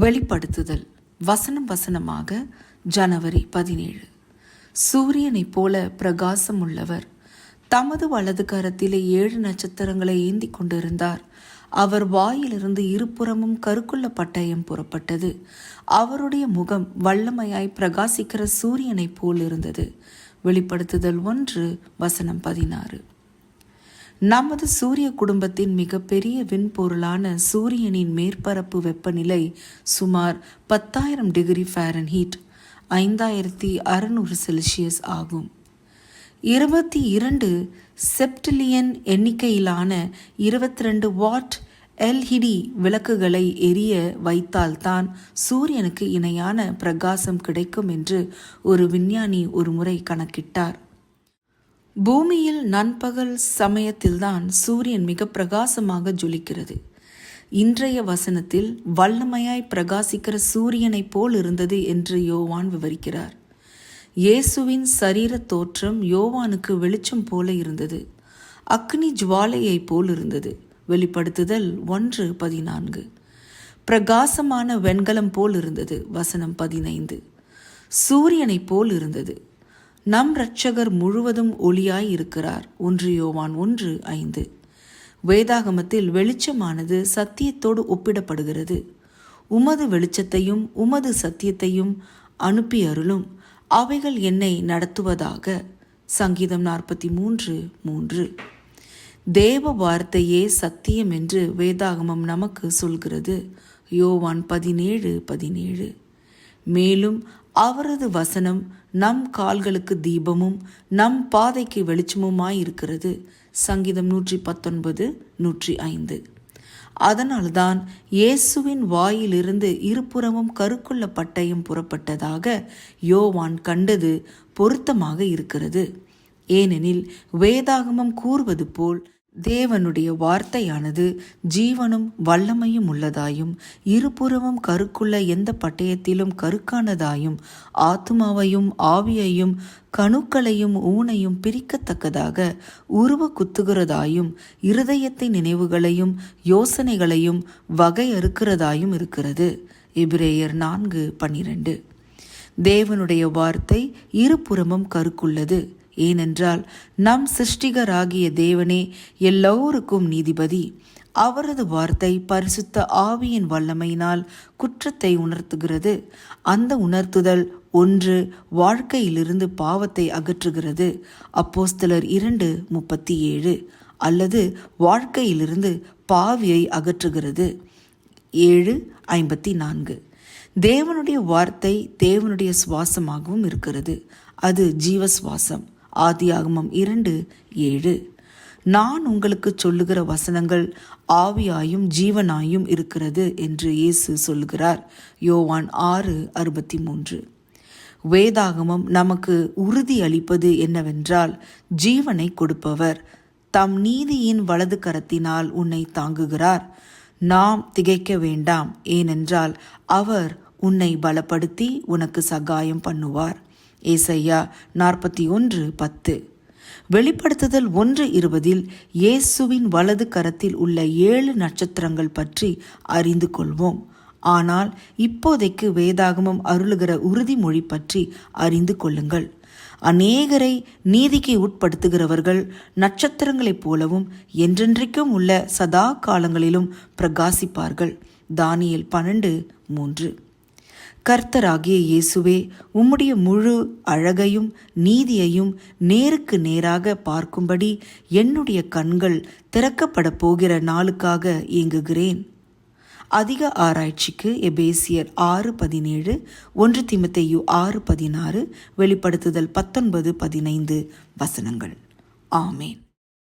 வெளிப்படுத்துதல். வசனம் வசனமாக ஜனவரி பதினேழு. சூரியனைப் போல பிரகாசம் உள்ளவர் தமது வலது கரத்திலே ஏழு நட்சத்திரங்களை ஏந்தி கொண்டிருந்தார். அவர் வாயிலிருந்து இருபுறமும் கருக்குள்ள பட்டயம் புறப்பட்டது. அவருடைய முகம் வல்லமையாய் பிரகாசிக்கிற சூரியனைப் போல் இருந்தது வெளிப்படுத்துதல் ஒன்று வசனம் பதினாறு. நமது சூரிய குடும்பத்தின் மிகப்பெரிய விண்பொருளான சூரியனின் மேற்பரப்பு வெப்பநிலை சுமார் பத்தாயிரம் டிகிரி ஃபாரன்ஹீட் ஐந்தாயிரத்தி அறுநூறு செல்சியஸ் ஆகும். இருபத்தி இரண்டு செப்டிலியன் எண்ணிக்கையிலான இருபத்தி ரெண்டு வாட் எல்இடி விளக்குகளை எரிய வைத்தால்தான் சூரியனுக்கு இணையான பிரகாசம் கிடைக்கும் என்று ஒரு விஞ்ஞானி ஒருமுறை கணக்கிட்டார். பூமியில் நண்பகல் சமயத்தில்தான் சூரியன் மிக பிரகாசமாக ஜொலிக்கிறது. இன்றைய வசனத்தில் வல்லமையாய் பிரகாசிக்கிற சூரியனைப் போல் இருந்தது என்று யோவான் விவரிக்கிறார். இயேசுவின் சரீர தோற்றம் யோவானுக்கு வெளிச்சம் போல இருந்தது. அக்னி ஜுவாலையைப் போல் இருந்தது. வெளிப்படுத்துதல் ஒன்று பதினான்கு. பிரகாசமான வெண்கலம் போல் இருந்தது. வசனம் பதினைந்து. சூரியனைப் போல் இருந்தது. நம் இரட்சகர் முழுவதும் ஒளியாய் இருக்கிறார் ஒன்று யோவான் ஒன்று ஐந்து. வேதாகமத்தில் வெளிச்சமானது சத்தியத்தோடு ஒப்பிடப்படுகிறது. உமது வெளிச்சத்தையும் உமது சத்தியத்தையும் அனுப்பி அருளும் அவைகள் என்னை நடத்துவதாக. சங்கீதம் நாற்பத்தி மூன்று மூன்று. தேவ வார்த்தையே சத்தியம் என்று வேதாகமம் நமக்கு சொல்கிறது. யோவான் பதினேழு பதினேழு. மேலும் அவரது வசனம் நம் கால்களுக்கு தீபமும் நம் பாதைக்கு வெளிச்சமுமாயிருக்கிறது சங்கீதம் நூற்றி பத்தொன்பது நூற்றி ஐந்து அதனால்தான் இயேசுவின் வாயிலிருந்து இருபுறமும் கருக்குள்ள பட்டயம் புறப்பட்டதாக யோவான் கண்டது பொருத்தமாக இருக்கிறது. ஏனெனில் வேதாகமம் கூறுவது போல் தேவனுடைய வார்த்தையானது ஜீவனும் வல்லமையும் உள்ளதாயும் இருபுறமும் கருக்குள்ள எந்த பட்டயத்திலும் கருக்கானதாயும் ஆத்மாவையும் ஆவியையும் கணுக்களையும் ஊனையும் பிரிக்கத்தக்கதாக உருவ குத்துகிறதாயும் இருதயத்தை நினைவுகளையும் யோசனைகளையும் வகையறுக்கிறதாயும் இருக்கிறது. எபிரேயர் நான்கு பன்னிரண்டு. தேவனுடைய வார்த்தை இருபுறமும் கருக்குள்ளது. ஏனென்றால் நம் சிருஷ்டிகராகிய தேவனே எல்லோருக்கும் நீதிபதி. அவரது வார்த்தை பரிசுத்த ஆவியின் வல்லமையினால் குற்றத்தை உணர்த்துகிறது. அந்த உணர்த்துதல் ஒன்று வாழ்க்கையிலிருந்து பாவத்தை அகற்றுகிறது. அப்போஸ்தலர் இரண்டு முப்பத்தி ஏழு. அல்லது வாழ்க்கையிலிருந்து பாவியை அகற்றுகிறது. ஏழு ஐம்பத்தி நான்கு. தேவனுடைய வார்த்தை தேவனுடைய சுவாசமாகவும் இருக்கிறது. அது ஜீவ சுவாசம் ஆதியாகமம் இரண்டு ஏழு. நான் உங்களுக்கு சொல்லுகிற வசனங்கள் ஆவியாயும் ஜீவனாயும் இருக்கிறது என்று இயேசு சொல்லுகிறார். யோவான் ஆறு அறுபத்தி மூன்று வேதாகமம் நமக்கு உறுதி அளிப்பது என்னவென்றால் ஜீவனை கொடுப்பவர் தம் நீதியின் வலது கரத்தினால் உன்னை தாங்குகிறார். நாம் திகைக்க வேண்டாம் ஏனென்றால் அவர் உன்னை பலப்படுத்தி உனக்கு சகாயம் பண்ணுவார். ஏசையா நாற்பத்தி ஒன்று பத்து. வெளிப்படுத்துதல் ஒன்று இருபதில் இயேசுவின் வலது கரத்தில் உள்ள ஏழு நட்சத்திரங்கள் பற்றி அறிந்து கொள்வோம். ஆனால் இப்போதைக்கு வேதாகமம் அருளுகிற உறுதிமொழி பற்றி அறிந்து கொள்ளுங்கள். அநேகரை நீதிக்கு உட்படுத்துகிறவர்கள் நட்சத்திரங்களைப் போலவும் என்றென்றைக்கும் உள்ள சதா காலங்களிலும் பிரகாசிப்பார்கள். தானியல் பன்னெண்டு மூன்று. கர்த்தராகிய இயேசுவே உம்முடைய முழு அழகையும் நீதியையும் நேருக்கு நேராக பார்க்கும்படி என்னுடைய கண்கள் திறக்கப்பட போகிற நாளுக்காக இயங்குகிறேன். அதிக ஆராய்ச்சிக்கு எபேசியர் ஆறு பதினேழு ஒன்று திமுத்தையு ஆறு பதினாறு வெளிப்படுத்துதல் பத்தொன்பது பதினைந்து வசனங்கள். ஆமேன்.